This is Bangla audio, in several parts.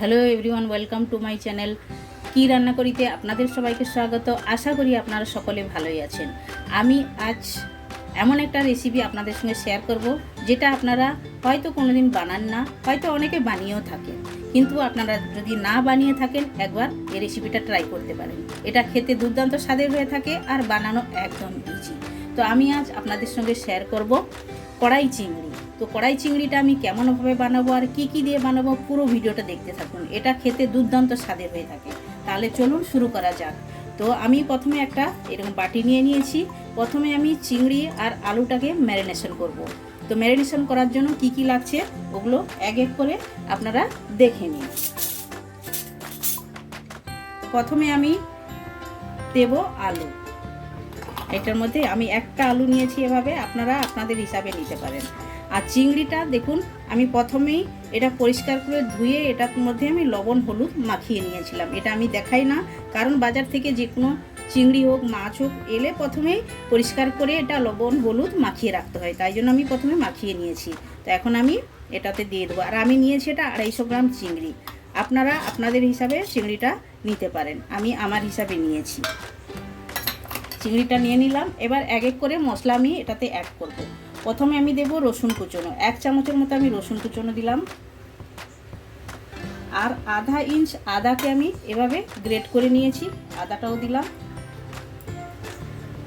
Hello everyone, welcome to my channel কি রান্না করিতে আপনাদের সবাইকে স্বাগত। আশা করি আপনারা সকলে ভালোই আছেন। আমি আজ এমন একটা রেসিপি আপনাদের সঙ্গে শেয়ার করব, যেটা আপনারা হয়তো কোনোদিন বানান না, হয়তো অনেকে বানিয়েও থাকেন। কিন্তু আপনারা যদি না বানিয়ে থাকেন, একবার এই রেসিপিটা ট্রাই করতে পারেন। এটা খেতে দুর্দান্ত স্বাদের হয়ে থাকে আর বানানো একদম ইজি তো আমি আজ আপনাদের সঙ্গে শেয়ার করব কড়াই চিংড়ি। তো কড়াই চিংড়িটা আমি কেমনভাবে বানাবো আর কি কি দিয়ে বানাবো পুরো ভিডিওটা দেখতে থাকুন। এটা খেতে দুর্দান্ত স্বাদের হয়ে থাকে। তাহলে চলুন শুরু করা যাক। তো আমি প্রথমে একটা এরকম বাটি নিয়ে নিয়েছি। প্রথমে আমি চিংড়ি আর আলুটাকে ম্যারিনেশন করব। তো ম্যারিনেশন করার জন্য কি কি লাগছে ওগুলো এক এক করে আপনারা দেখে নিন। প্রথমে আমি দেব আলু। এটার মধ্যে আমি একটা আলু নিয়েছি এভাবে, আপনারা আপনাদের হিসাবে নিতে পারেন। আর চিংড়িটা দেখুন, আমি প্রথমেই এটা পরিষ্কার করে ধুয়ে এটার মধ্যে আমি লবণ, হলুদ মাখিয়ে নিয়েছিলাম। এটা আমি দেখাই না, কারণ বাজার থেকে যে কোনো চিংড়ি হোক, মাছ হোক, এলে প্রথমেই পরিষ্কার করে এটা লবণ, হলুদ মাখিয়ে রাখতে হয়। তাই জন্য আমি প্রথমে মাখিয়ে নিয়েছি। তো এখন আমি এটাতে দিয়ে দেবো। আর আমি নিয়েছি এটা আড়াইশো গ্রাম চিংড়ি। আপনারা আপনাদের হিসাবে চিংড়িটা নিতে পারেন। আমি আমার হিসাবে নিয়েছি। চিংড়িটা নিয়ে নিলাম। এবার এক এক করে মশলা আমি এটাতে অ্যাড করব। প্রথমে আমি দেব রসুন কুচনো। এক চামচের মতো আমি রসুন কুচনো দিলাম। আর আধা ইঞ্চ আদাকে আমি এভাবে গ্রেট করে নিয়েছি। আদাটাও দিলাম।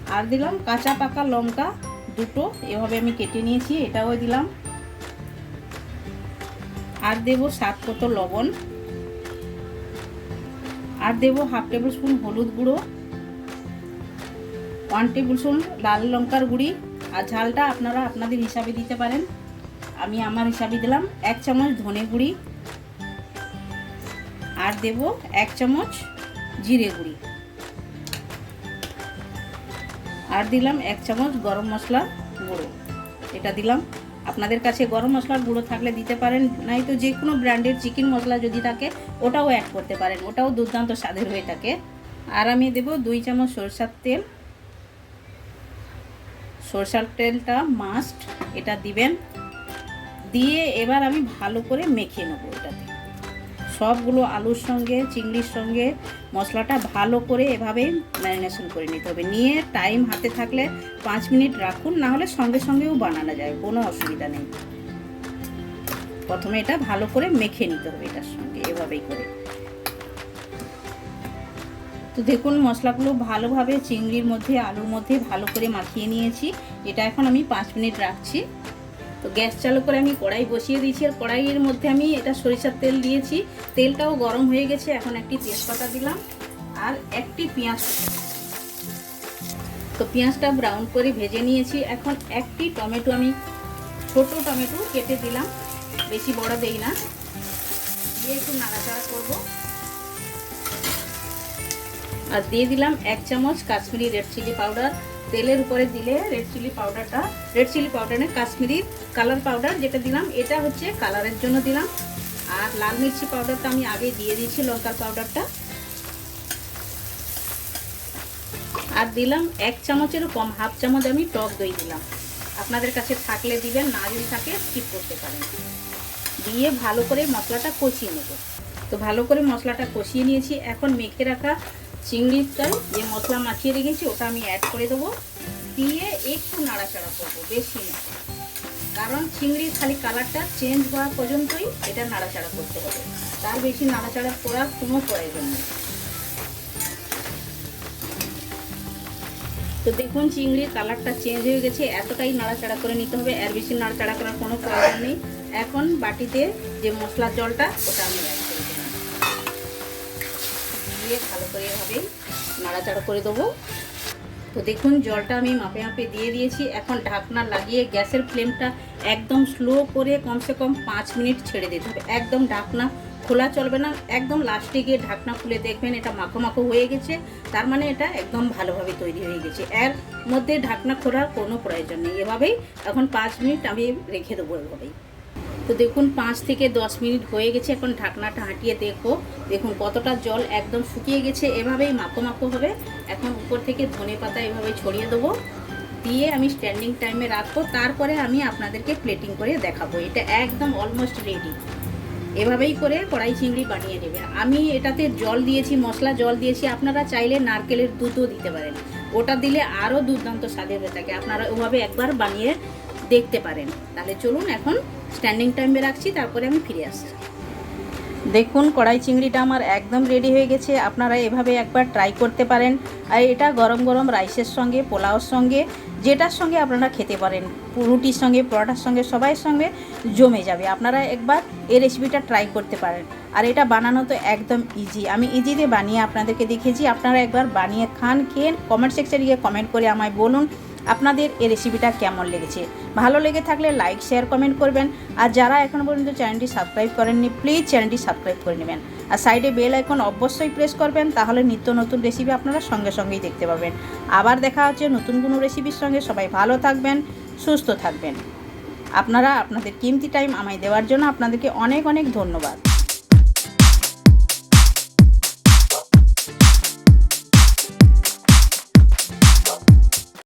আর দিলাম কাঁচা পাকা লঙ্কা দুটো। এভাবে আমি কেটে নিয়েছি, এটাও দিলাম। আর দেব সাত মতো লবণ। আর দেব হাফ টেবিল স্পুন হলুদ গুঁড়ো। ওয়ান টেবিল স্পুন লাল লঙ্কার গুঁড়ি আর ঝালটা আপনারা আপনাদের হিসাবে দিতে পারেন। আমি আমার হিসাবে দিলাম এক চামচ ধনে গুঁড়ি আর দেব এক চামচ জিরে গুঁড়ি। আর দিলাম এক চামচ গরম মশলা গুঁড়ো। এটা দিলাম। আপনাদের কাছে গরম মশলার গুঁড়ো থাকলে দিতে পারেন নাই তো যে কোনো ব্র্যান্ডের চিকেন মশলা যদি থাকে, ওটাও অ্যাড করতে পারেন। ওটাও দুর্দান্ত স্বাদের হয়ে থাকে। আর আমি দেব দুই চামচ সরষার তেল। সরষার তেলটা মাস্ট এটা দিবেন। দিয়ে এবার আমি ভালো করে মেখে নেব এটাতে। সবগুলো আলুর সঙ্গে, চিংড়ির সঙ্গে মশলাটা ভালো করে এভাবে ম্যারিনেশন করে নিতে হবে। নিয়ে টাইম হাতে থাকলে পাঁচ মিনিট রাখুন, না হলে সঙ্গে সঙ্গেও বানানো যায়, কোনো অসুবিধা নেই। প্রথমে এটা ভালো করে মেখে নিতে হবে এটার সঙ্গে, এভাবেই করে। তো দেখুন, মশলাগুলো ভালোভাবে চিংড়ির মধ্যে, আলুর মধ্যে ভালো করে মাখিয়ে নিয়েছি। এটা এখন আমি পাঁচ মিনিট রাখছি। তো গ্যাস চালু করে আমি কড়াই বসিয়ে দিয়েছি। আর কড়াইয়ের মধ্যে আমি এটা সরিষার তেল দিয়েছি। তেলটাও গরম হয়ে গেছে, এখন একটি তেজপাতা দিলাম। আর একটি পেঁয়াজ তো পেঁয়াজটা ব্রাউন করে ভেজে নিয়েছি। এখন একটি টমেটো আমি, ছোট টমেটো কেটে দিলাম। বেশি বড় দেই না। দিয়ে একটু নাড়াচাড়া করব। আর দিয়ে দিলাম এক চামচ কাশ্মীরি রেড চিলি পাউডার তেলের উপরে দিলে রেড চিলি পাউডারটা রেড চিলি পাউডারে কাশ্মীরি কালার পাউডার যেটা দিলাম, এটা হচ্ছে কালারের জন্য দিলাম। আর লাল মির্চি পাউডারটা আমি আগে দিয়ে দিয়েছি লঙ্কার পাউডারটা আর দিলাম এক চামচেরও কম, হাফ চামচ আমি টক দই দিলাম। আপনাদের কাছে থাকলে দিবেন, না যদি থাকে স্কিপ করতে পারেন। দিয়ে ভালো করে মশলাটা কষিয়ে নেব। তো ভালো করে মশলাটা কষিয়ে নিয়েছি। এখন মেখে রাখা চিংড়িটা যে মশলা মাখিয়ে রেখেছি, ওটা আমি অ্যাড করে দেবো। দিয়ে একটু নাড়াচাড়া করব, বেশি না। কারণ চিংড়ির খালি কালারটা চেঞ্জ হওয়া পর্যন্তই এটা নাড়াচাড়া করতে হবে। তার বেশি নাড়াচাড়া করার কোনো প্রয়োজন নেই। তো দেখুন, চিংড়ির কালারটা চেঞ্জ হয়ে গেছে। এতটাই নাড়াচাড়া করে নিতে হবে, এর বেশি নাড়াচাড়া করার কোনো প্রয়োজন নেই। এখন বাটিতে যে মশলার জলটা, ওটা আমি অ্যাড দিয়ে ভালো করে এভাবে নাড়াচাড়া করে দেবো। তো দেখুন, জলটা আমি মাপে মাপে দিয়ে দিয়েছি। এখন ঢাকনা লাগিয়ে গ্যাসের ফ্লেমটা একদম স্লো করে কমসে কম পাঁচ মিনিট ছেড়ে দিতে হবে। একদম ঢাকনা খোলা চলবে না। একদম লাস্টে গিয়ে ঢাকনা খুলে দেখবেন এটা মাখো মাখো হয়ে গেছে। তার মানে এটা একদম ভালোভাবে তৈরি হয়ে গেছে। এর মধ্যে ঢাকনা খোলার কোনো প্রয়োজন নেই। এভাবেই এখন পাঁচ মিনিট আমি রেখে দেবো এভাবেই। তো দেখুন, পাঁচ থেকে দশ মিনিট হয়ে গেছে। এখন ঢাকনাটা হাঁটিয়ে দেখো। দেখুন, কতটা জল একদম শুকিয়ে গেছে। এভাবেই মাখো মাখো হবে। এখন উপর থেকে ধনে পাতা এভাবে ছড়িয়ে দেবো। দিয়ে আমি স্ট্যান্ডিং টাইমে রাখব। তারপরে আমি আপনাদেরকে প্লেটিং করে দেখাবো। এটা একদম অলমোস্ট রেডি এভাবেই করে কড়াই চিংড়ি বানিয়ে নেবেন আমি এটাতে জল দিয়েছি, মশলা জল দিয়েছি। আপনারা চাইলে নারকেলের দুধও দিতে পারেন। ওটা দিলে আরও দুর্দান্ত স্বাদের হয়ে থাকে। আপনারা ওভাবে একবার বানিয়ে দেখতে পারেন। তাহলে চলুন এখন স্ট্যান্ডিং টাইমে রাখছি, তারপরে আমি ফিরে আসছি। দেখুন, কড়াই চিংড়িটা আমার একদম রেডি হয়ে গেছে। আপনারা এভাবে একবার ট্রাই করতে পারেন। আর এটা গরম গরম রাইসের সঙ্গে, পোলাওর সঙ্গে, যেটার সঙ্গে আপনারা খেতে পারেন। রুটির সঙ্গে, পরোটার সঙ্গে সবাই সঙ্গে জমে যাবে। আপনারা একবার এই রেসিপিটা ট্রাই করতে পারেন। আর এটা বানানো তো একদম ইজি আমি ইজিতে বানিয়ে আপনাদেরকে দেখেছি আপনারা একবার বানিয়ে খান, খেয়ে কমেন্ট সেকশনে গিয়ে কমেন্ট করে আমায় বলুন। আপনাদের এই রেসিপিটা কেমন লেগেছে? ভালো লেগে থাকলে লাইক শেয়ার কমেন্ট করবেন। আর যারা এখনও পর্যন্ত চ্যানেলটি সাবস্ক্রাইব করেননি প্লিজ চ্যানেলটি সাবস্ক্রাইব করে নেবেন। আর সাইডে বেল আইকন অবশ্যই প্রেস করবেন, তাহলে নিত্য নতুন রেসিপি আপনারা সঙ্গে সঙ্গেই দেখতে পাবেন। আবার দেখা হচ্ছে নতুন কোনো রেসিপির সঙ্গে। সবাই ভালো থাকবেন, সুস্থ থাকবেন। আপনারা আপনাদের কিমতি টাইম আমায় দেওয়ার জন্য আপনাদেরকে অনেক অনেক ধন্যবাদ।